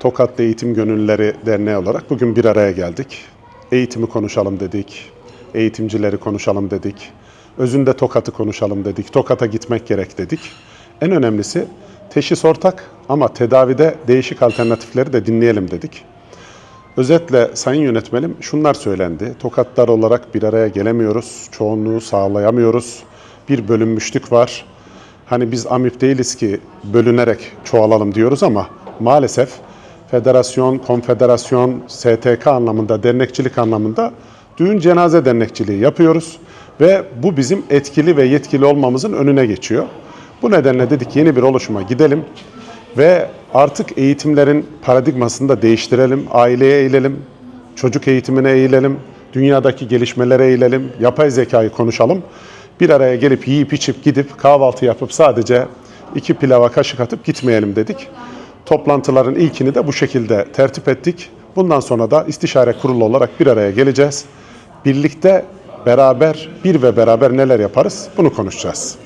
Tokatlı Eğitim Gönüllüleri Derneği olarak bugün bir araya geldik. Eğitimi konuşalım dedik, eğitimcileri konuşalım dedik, özünde Tokat'ı konuşalım dedik, Tokat'a gitmek gerek dedik. En önemlisi teşhis ortak ama tedavide değişik alternatifleri de dinleyelim dedik. Özetle sayın yönetmenim şunlar söylendi. Tokatlar olarak bir araya gelemiyoruz, çoğunluğu sağlayamıyoruz. Bir bölünmüşlük var. Hani biz AMİP değiliz ki bölünerek çoğalalım diyoruz ama maalesef federasyon, konfederasyon, STK anlamında, dernekçilik anlamında düğün cenaze dernekçiliği yapıyoruz ve bu bizim etkili ve yetkili olmamızın önüne geçiyor. Bu nedenle dedik yeni bir oluşuma gidelim ve artık eğitimlerin paradigmasını da değiştirelim, aileye eğilelim, çocuk eğitimine eğilelim, dünyadaki gelişmelere eğilelim, yapay zekayı konuşalım. Bir araya gelip yiyip içip gidip kahvaltı yapıp sadece iki pilava kaşık atıp gitmeyelim dedik. Toplantıların ilkini de bu şekilde tertip ettik. Bundan sonra da istişare kurulu olarak bir araya geleceğiz. Birlikte beraber bir ve beraber neler yaparız bunu konuşacağız.